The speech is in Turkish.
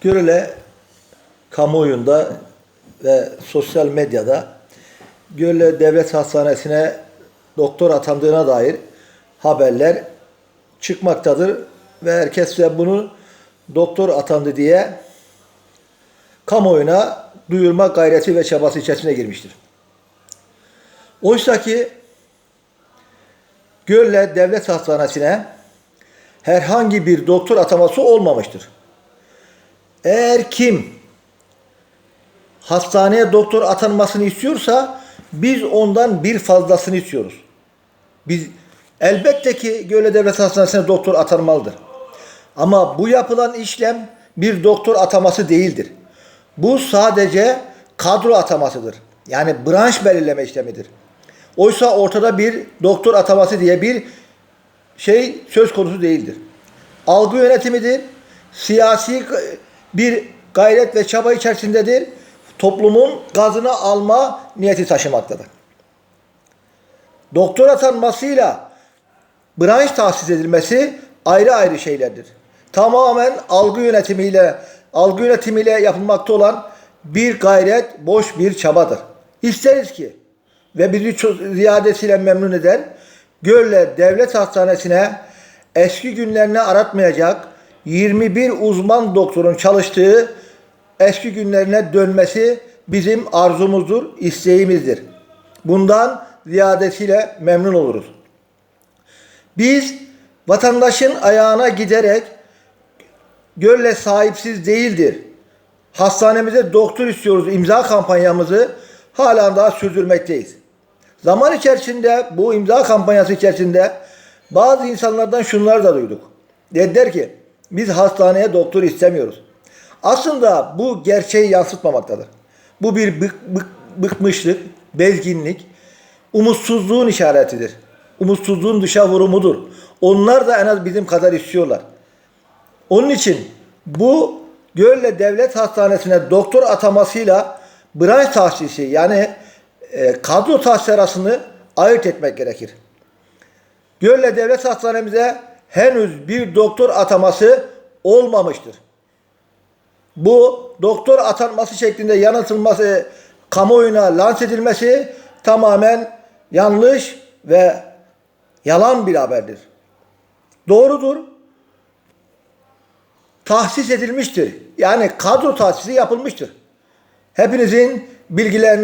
Görele kamuoyunda ve sosyal medyada Görele Devlet Hastanesi'ne doktor atandığına dair haberler çıkmaktadır ve herkes de bunu doktor atandı diye kamuoyuna duyurma gayreti ve çabası içerisine girmiştir. Oysa ki Gölle Devlet Hastanesi'ne herhangi bir doktor ataması olmamıştır. Eğer kim hastaneye doktor atanmasını istiyorsa biz ondan bir fazlasını istiyoruz. Biz elbette ki Göle Devlet Hastanesi'ne doktor atanmalıdır. Ama bu yapılan işlem bir doktor ataması değildir. Bu sadece kadro atamasıdır. Yani branş belirleme işlemidir. Oysa ortada bir doktor ataması diye bir şey söz konusu değildir. Algı yönetimidir. Siyasi bir gayret ve çaba içerisindedir. Toplumun gazını alma niyeti taşımaktadır. Doktor atanmasıyla branş tahsis edilmesi ayrı ayrı şeylerdir. Tamamen algı yönetimiyle algı yönetimiyle yapılmakta olan bir gayret, boş bir çabadır. İsteriz ki ve bizi ziyadesiyle memnun eden Gölle Devlet Hastanesi'ne eski günlerini aratmayacak 21 uzman doktorun çalıştığı eski günlerine dönmesi bizim arzumuzdur, isteğimizdir. Bundan ziyadesiyle memnun oluruz. Biz vatandaşın ayağına giderek gölle sahipsiz değildir. Hastanemize doktor istiyoruz imza kampanyamızı halen daha sürdürmekteyiz. Zaman içerisinde bu imza kampanyası içerisinde bazı insanlardan şunları da duyduk. Dediler ki biz hastaneye doktor istemiyoruz. Aslında bu gerçeği yansıtmamaktadır. Bu bir bık, bık, bıkmışlık, bezginlik, umutsuzluğun işaretidir. Umutsuzluğun dışa vurumudur. Onlar da en az bizim kadar istiyorlar. Onun için bu Gölle Devlet Hastanesi'ne doktor atamasıyla branş tahsisi yani e, kadro tahsisi arasını ayırt etmek gerekir. Gölle Devlet Hastanemize henüz bir doktor ataması olmamıştır. Bu doktor atanması şeklinde yanıtılması, kamuoyuna lanse edilmesi tamamen yanlış ve yalan bir haberdir. Doğrudur. Tahsis edilmiştir. Yani kadro tahsisi yapılmıştır. Hepinizin bilgilerini